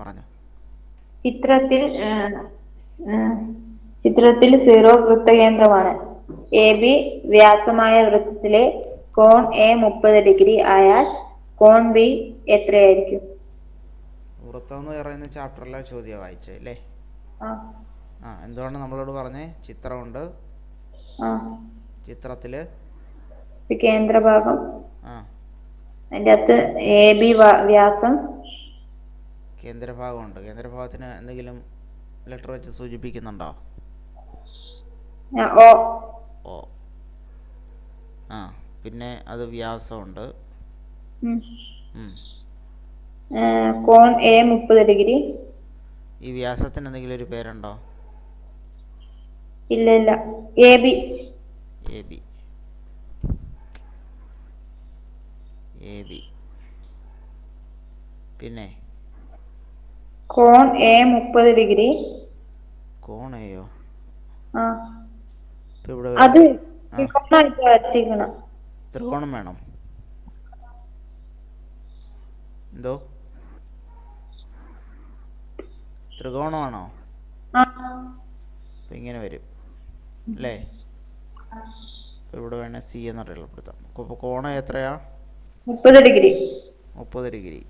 പറഞ്ഞു. ചിത്രത്തിൽ ചിത്രത്തിൽ സീറോ വൃത്തകേന്ദ്രമാണ്. എ ബി വ്യാസമായ വൃത്തത്തിലെ കോൺ എ മുപ്പത് ഡിഗ്രി ആയാൽ കോൺ ബി എത്രയായിരിക്കും? വൃത്തം എന്ന് പറയുന്ന ചാപ്റ്ററിലെ ചോദ്യം വായിച്ചേ അല്ലേ? ആ. എന്തുകൊണ്ട് നമ്മളോട് പറഞ്ഞേ? ചിത്രമുണ്ട്. ചിത്രത്തിൽ കേന്ദ്രഭാഗം. അതിന്റെ അകത്ത് എ ബി വ്യാസം കേന്ദ്രഭാഗമുണ്ട്. കേന്ദ്രഭാഗത്തിന് എന്തെങ്കിലും ലെറ്റർ വെച്ച് സൂചിപ്പിക്കുന്നുണ്ടോ? ഓ. ആ പിന്നെ അത് വ്യാസമുണ്ട്. കോൺ എ മുപ്പത് ഡിഗ്രി. ഈ വ്യാസത്തിന് എന്തെങ്കിലും ഒരു പേരുണ്ടോ? ഇല്ല ഇല്ല. A B. A B. A B. പിന്നെ? കോൺ എ മുപ്പത് ഡിഗ്രി. കോണയോ ആ. അത് ത്രികോണായിട്ട് വരച്ചിരിക്കണം. ത്രികോണം വേണം. എന്തോ? ത്രികോണമാണോ അപ്പം ഇങ്ങനെ വരും. അല്ലേ? അപ്പോൾ ഇവിടെ വേണേൽ സി എന്ന് അറിയപ്പെടുത്താം. അപ്പോൾ കോണം എത്രയാ? മുപ്പത് ഡിഗ്രി. മുപ്പത് ഡിഗ്രി.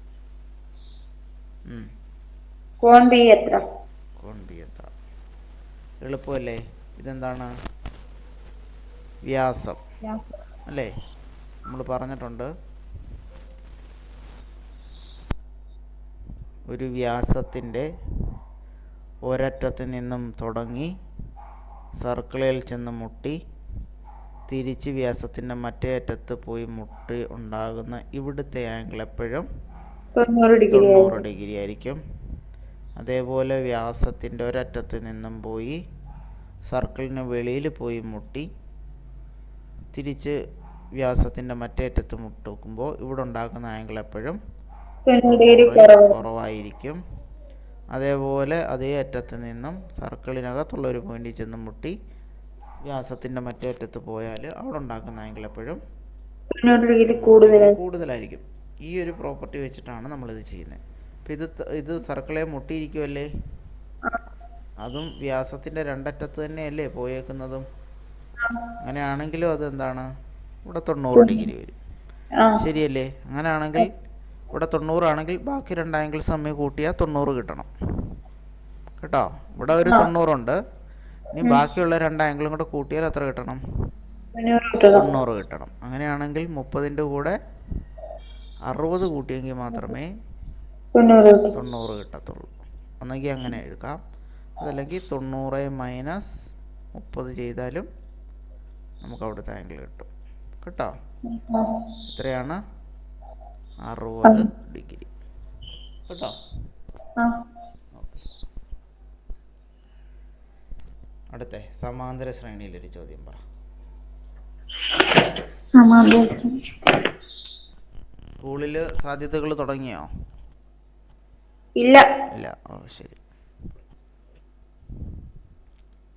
കോൺ ബി എത്ര കോൺ ബി എത്ര എളുപ്പമല്ലേ? ഇതെന്താണ്? വ്യാസം. അല്ലേ? നമ്മൾ പറഞ്ഞിട്ടുണ്ട്. ഒരു വ്യാസത്തിന്റെ ഒരറ്റത്ത് നിന്നും തുടങ്ങി സർക്കിളിൽ ചെന്ന് മുട്ടി തിരിച്ച് വ്യാസത്തിന്റെ മറ്റേ അറ്റത്ത് പോയി മുട്ടി ഉണ്ടാകുന്ന ഇവിടുത്തെ ആംഗിൾ എപ്പോഴും തൊണ്ണൂറ് ഡിഗ്രി തൊണ്ണൂറ് ഡിഗ്രി ആയിരിക്കും. അതേപോലെ വ്യാസത്തിന്റെ ഒരറ്റത്ത് നിന്നും പോയി സർക്കിളിന് വെളിയിൽ പോയി മുട്ടി തിരിച്ച് വ്യാസത്തിന്റെ മറ്റേ അറ്റത്ത് മുട്ടുമ്പോൾ ഇവിടെ ഉണ്ടാക്കുന്ന ആംഗിൾ എപ്പോഴും കുറവായിരിക്കും. അതേപോലെ അതേ അറ്റത്ത് നിന്നും സർക്കിളിനകത്തുള്ള ഒരു പോയിന്റിൽ ചെന്ന് മുട്ടി വ്യാസത്തിന്റെ മറ്റേ അറ്റത്ത് പോയാൽ അവിടെ ഉണ്ടാക്കുന്ന ആംഗിൾ എപ്പോഴും കൂടുതലായിരിക്കും. ഈ ഒരു പ്രോപ്പർട്ടി വെച്ചിട്ടാണ് നമ്മളിത് ചെയ്യുന്നത്. ഇത് ഇത് സർക്കിളെ മുട്ടിയിരിക്കുമല്ലേ അതും വ്യാസത്തിന്റെ രണ്ടറ്റത്ത് തന്നെയല്ലേ പോയേക്കുന്നതും. അങ്ങനെയാണെങ്കിലും അതെന്താണ്? ഇവിടെ തൊണ്ണൂറ് ഡിഗ്രി വരും. ശരിയല്ലേ? അങ്ങനെയാണെങ്കിൽ ഇവിടെ തൊണ്ണൂറാണെങ്കിൽ ബാക്കി രണ്ട് ആംഗിൾസ് തമ്മിൽ കൂട്ടിയാൽ തൊണ്ണൂറ് കിട്ടണം. കേട്ടോ? ഇവിടെ ഒരു തൊണ്ണൂറുണ്ട്. ഇനി ബാക്കിയുള്ള രണ്ട് ആംഗിളും കൂടെ കൂട്ടിയാൽ എത്ര കിട്ടണം? തൊണ്ണൂറ് കിട്ടണം. അങ്ങനെയാണെങ്കിൽ മുപ്പതിന്റെ കൂടെ അറുപത് കൂട്ടിയെങ്കിൽ മാത്രമേ തൊണ്ണൂറ്. കിട്ടും തൊണ്ണൂറ് കിട്ടത്തുള്ളൂ. ഒന്നെങ്കിൽ അങ്ങനെ എഴുതാം. അതല്ലെങ്കിൽ തൊണ്ണൂറ് മൈനസ് മുപ്പത് ചെയ്താലും നമുക്ക് അവിടുത്തെ ആംഗിൾ കിട്ടും. കേട്ടോ? ഇത്രയാണ് എത്രയാണ് അറുപത് ഡിഗ്രി. കേട്ടോ? അടുത്ത സമാന്തര ശ്രേണിയിലൊരു ചോദ്യം പറ. സ്കൂളിൽ സ്കൂളിൽ സാധ്യതകൾ തുടങ്ങിയോ? ഇല്ല. ഇല്ല. ഓ ശരി.